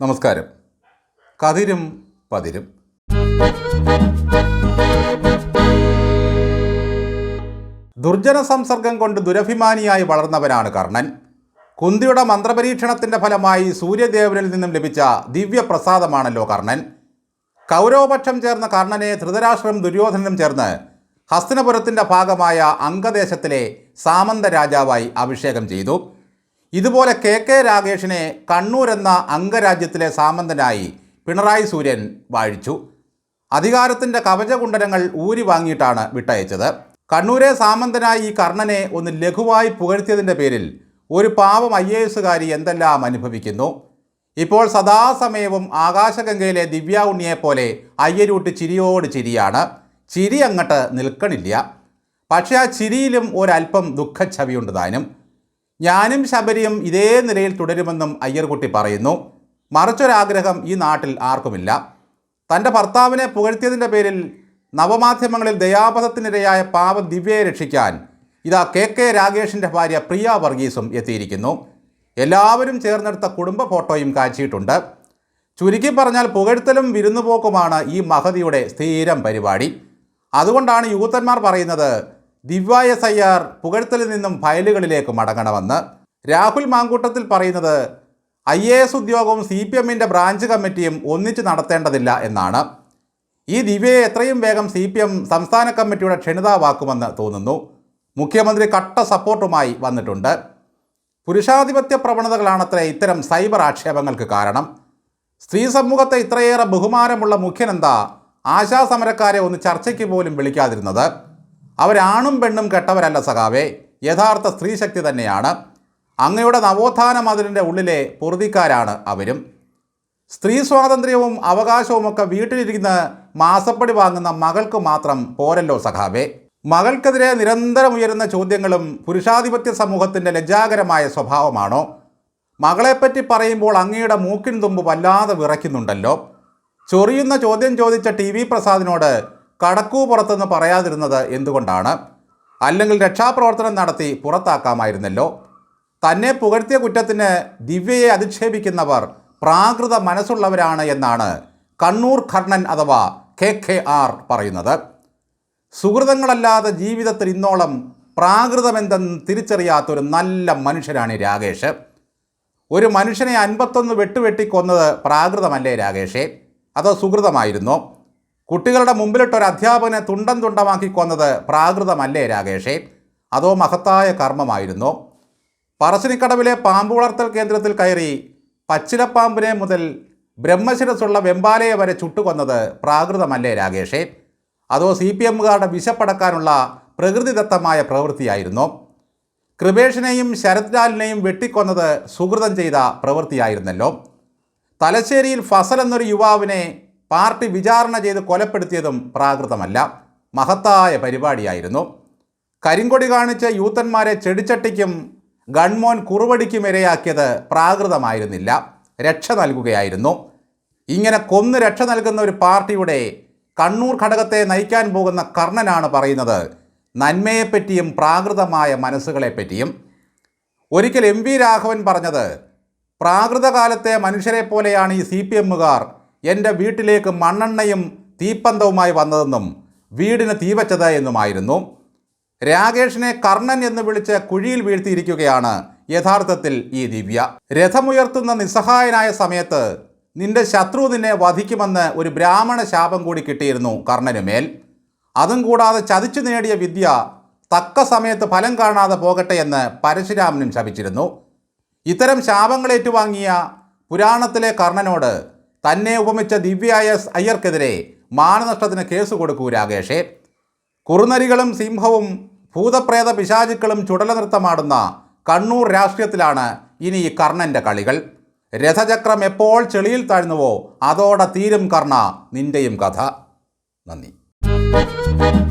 നമസ്കാരം. കതിരും പതിരും. ദുർജന സംസർഗം കൊണ്ട് ദുരഭിമാനിയായി വളർന്നവനാണ് കർണൻ. കുന്തിയുടെ മന്ത്രപരീക്ഷണത്തിന്റെ ഫലമായി സൂര്യദേവനിൽ നിന്നും ലഭിച്ച ദിവ്യപ്രസാദമാണല്ലോ കർണൻ. കൗരവപക്ഷം ചേർന്ന കർണനെ ധൃതരാഷ്ട്രം ദുര്യോധനനും ചേർന്ന് ഹസ്തിനപുരത്തിന്റെ ഭാഗമായ അംഗദേശത്തിലെ സാമന്ത രാജാവായി അഭിഷേകം ചെയ്തു. ഇതുപോലെ കെ കെ രാഗേഷിനെ കണ്ണൂർ എന്ന അംഗരാജ്യത്തിലെ സാമന്തനായി പിണറായി സൂര്യൻ വാഴിച്ചു. അധികാരത്തിന്റെ കവചകുണ്ടനങ്ങൾ ഊരി വാങ്ങിയിട്ടാണ് വിട്ടയച്ചത്. കണ്ണൂരെ സാമന്തനായി ഈ കർണനെ ഒന്ന് ലഘുവായി പുകഴ്ത്തിയതിന്റെ പേരിൽ ഒരു പാവം ഐ എ എസുകാരി എന്തെല്ലാം അനുഭവിക്കുന്നു. ഇപ്പോൾ സദാസമയവും ആകാശഗംഗയിലെ ദിവ്യ ഉണ്ണിയെപ്പോലെ അയ്യരൂട്ട് ചിരിയോട് ചിരിയാണ്. ചിരി അങ്ങട്ട് നിൽക്കണില്ല. പക്ഷേ ആ ചിരിയിലും ഒരല്പം ദുഃഖഛവിയുണ്ട് താനും. ഞാനും ശബരിയും ഇതേ നിലയിൽ തുടരുമെന്നും അയ്യർകുട്ടി പറയുന്നു. മറിച്ചൊരാഗ്രഹം ഈ നാട്ടിൽ ആർക്കുമില്ല. തന്റെ ഭർത്താവിനെ പുകഴ്ത്തിയതിന്റെ പേരിൽ നവമാധ്യമങ്ങളിൽ ദയാപഥത്തിനിരയായ പാവ ദിവ്യയെ രക്ഷിക്കാൻ ഇതാ കെ കെ രാഗേഷിന്റെ ഭാര്യ പ്രിയ വർഗീസും എത്തിയിരിക്കുന്നു. എല്ലാവരും ചേർന്നെടുത്ത കുടുംബ ഫോട്ടോയും കാച്ചിയിട്ടുണ്ട്. ചുരുക്കി പറഞ്ഞാൽ പുകഴ്ത്തലും വിരുന്നുപോക്കുമാണ് ഈ മഹതിയുടെ സ്ഥിരം പരിപാടി. അതുകൊണ്ടാണ് യൂത്തന്മാർ പറയുന്നത് ദിവ്യ എസ് ഐ ആർ പുകഴ്ത്തലിൽ നിന്നും ഫയലുകളിലേക്ക് മടങ്ങണമെന്ന് രാഹുൽ മാങ്കൂട്ടത്തിൽ പറയുന്നത് ഐ എ എസ് ഉദ്യോഗവും സി പി എമ്മിന്റെ ബ്രാഞ്ച് കമ്മിറ്റിയും ഒന്നിച്ച് നടത്തേണ്ടതില്ല എന്നാണ്. ഈ ദിവ്യയെ എത്രയും വേഗം സി പി എം സംസ്ഥാന കമ്മിറ്റിയുടെ ക്ഷണിതാവാക്കുമെന്ന് തോന്നുന്നു. മുഖ്യമന്ത്രി കട്ട സപ്പോർട്ടുമായി വന്നിട്ടുണ്ട്. പുരുഷാധിപത്യ പ്രവണതകളാണത്രേ ഇത്തരം സൈബർ ആക്ഷേപങ്ങൾക്ക് കാരണം. സ്ത്രീ സമൂഹത്തെ ഇത്രയേറെ ബഹുമാനമുള്ള മുഖ്യനെന്താ ആശാസമരക്കാരെ ഒന്ന് ചർച്ചയ്ക്ക് പോലും വിളിക്കാതിരുന്നത്? അവരാണും പെണ്ണും കെട്ടവരല്ല സഖാവേ. യഥാർത്ഥ സ്ത്രീശക്തി തന്നെയാണ്. അങ്ങയുടെ നവോത്ഥാന മതിലിന്റെ ഉള്ളിലെ പൊറുതിക്കാരാണ് അവരും. സ്ത്രീ സ്വാതന്ത്ര്യവും അവകാശവുമൊക്കെ വീട്ടിലിരിക്കുന്ന മാസപ്പടി വാങ്ങുന്ന മകൾക്ക് മാത്രം പോരല്ലോ സഖാവേ. മകൾക്കെതിരെ നിരന്തരം ഉയരുന്ന ചോദ്യങ്ങളും പുരുഷാധിപത്യ സമൂഹത്തിന്റെ ലജ്ജാകരമായ സ്വഭാവമാണോ? മകളെപ്പറ്റി പറയുമ്പോൾ അങ്ങയുടെ മൂക്കിൻ തുമ്പ് വല്ലാതെ വിറയ്ക്കുന്നുണ്ടല്ലോ. ചൊറിയുന്ന ചോദ്യം ചോദിച്ച ടി വി പ്രസാദിനോട് കടക്കൂ പുറത്തെന്ന് പറയാതിരുന്നത് എന്തുകൊണ്ടാണ്? അല്ലെങ്കിൽ രക്ഷാപ്രവർത്തനം നടത്തി പുറത്താക്കാമായിരുന്നല്ലോ? തന്നെ പുകഴ്ത്തിയ കുറ്റത്തിന് ദിവ്യയെ അധിക്ഷേപിക്കുന്നവർ പ്രാകൃത മനസ്സുള്ളവരാണ് എന്നാണ് കണ്ണൂർ കർണൻ അഥവാ കെ കെ ആർ പറയുന്നത്. സുഹൃതങ്ങളല്ലാതെ ജീവിതത്തിൽ ഇന്നോളം പ്രാകൃതമെന്തെന്ന് തിരിച്ചറിയാത്തൊരു നല്ല മനുഷ്യനാണ് രാകേഷ്. ഒരു മനുഷ്യനെ അൻപത്തൊന്ന് വെട്ടുവെട്ടിക്കൊന്നത് പ്രാകൃതമല്ലേ രാകേഷേ? അതോ സുഹൃതമായിരുന്നോ? കുട്ടികളുടെ മുമ്പിലിട്ട് ഒരു അധ്യാപകനെ തുണ്ടം തുണ്ടമാക്കി കൊന്നത് പ്രാകൃതമല്ലേ രാകേഷേ? അതോ മഹത്തായ കർമ്മമായിരുന്നോ? പറശ്ശിനിക്കടവിലെ പാമ്പ് വളർത്തൽ കേന്ദ്രത്തിൽ കയറി പച്ചിലപ്പാമ്പിനെ മുതൽ ബ്രഹ്മശിരസുള്ള വെമ്പാലയെ വരെ ചുട്ടുകൊന്നത് പ്രാകൃതമല്ലേ രാകേഷേ? അതോ സി പി എമ്മുകാരുടെ വിശപ്പടക്കാനുള്ള പ്രകൃതിദത്തമായ പ്രവൃത്തിയായിരുന്നു? കൃപേഷിനെയും ശരത് ലാലിനെയും വെട്ടിക്കൊന്നത് സുഹൃതം ചെയ്ത പ്രവൃത്തിയായിരുന്നല്ലോ? തലശ്ശേരിയിൽ ഫസൽ എന്നൊരു യുവാവിനെ പാർട്ടി വിചാരണ ചെയ്ത് കൊലപ്പെടുത്തിയതും പ്രാകൃതമല്ല. മഹത്തായ പരിപാടിയായിരുന്നു. കരിങ്കൊടി കാണിച്ച യൂത്തന്മാരെ ചെടിച്ചട്ടിക്കും ഗൺമോൻ കുറുവടിക്കും ഇരയാക്കിയത് പ്രാകൃതമായിരുന്നില്ല. രക്ഷ നൽകുകയായിരുന്നു. ഇങ്ങനെ കൊന്ന് രക്ഷ നൽകുന്ന ഒരു പാർട്ടിയുടെ കണ്ണൂർ ഘടകത്തെ നയിക്കാൻ പോകുന്ന കർണനാണ് പറയുന്നത്. നന്മയെപ്പറ്റിയും പ്രാകൃതമായ മനസ്സുകളെപ്പറ്റിയും. ഒരിക്കൽ എം വി രാഘവൻ പറഞ്ഞത് പ്രാകൃതകാലത്തെ മനുഷ്യരെ പോലെയാണ് ഈ സി പി എമ്മുകാർ എന്റെ വീട്ടിലേക്ക് മണ്ണെണ്ണയും തീപ്പന്തവുമായി വന്നതെന്നും വീടിന് തീവച്ചത് എന്നുമായിരുന്നു. രാകേഷിനെ കർണൻ എന്ന് വിളിച്ച് കുഴിയിൽ വീഴ്ത്തിയിരിക്കുകയാണ് യഥാർത്ഥത്തിൽ ഈ ദിവ്യ. രഥമുയർത്തുന്ന നിസ്സഹായനായ സമയത്ത് നിന്റെ ശത്രു നിന്നെ വധിക്കുമെന്ന് ഒരു ബ്രാഹ്മണ ശാപം കൂടി കിട്ടിയിരുന്നു കർണനുമേൽ അതും കൂടാതെ ചതിച്ചു നേടിയ വിദ്യ തക്ക സമയത്ത് ഫലം കാണാതെ പോകട്ടെ എന്ന് പരശുരാമനും ശപിച്ചിരുന്നു. ഇത്തരം ശാപങ്ങളേറ്റുവാങ്ങിയ പുരാണത്തിലെ കർണനോട് തന്നെ ഉപമിച്ച ദിവ്യായ അയ്യർക്കെതിരെ മാനനഷ്ടത്തിന് കേസ് കൊടുക്കൂ രാകേഷേ. കുറുനരികളും സിംഹവും ഭൂതപ്രേത പിശാചുക്കളും ചുടലനൃത്തമാടുന്ന കണ്ണൂർ രാഷ്ട്രീയത്തിലാണ് ഇനി ഈ കർണന്റെ കളികൾ. രഥചക്രം എപ്പോൾ ചെളിയിൽ താഴ്ന്നുവോ അതോടെ തീരും കർണ നിന്റെയും കഥ. നന്ദി.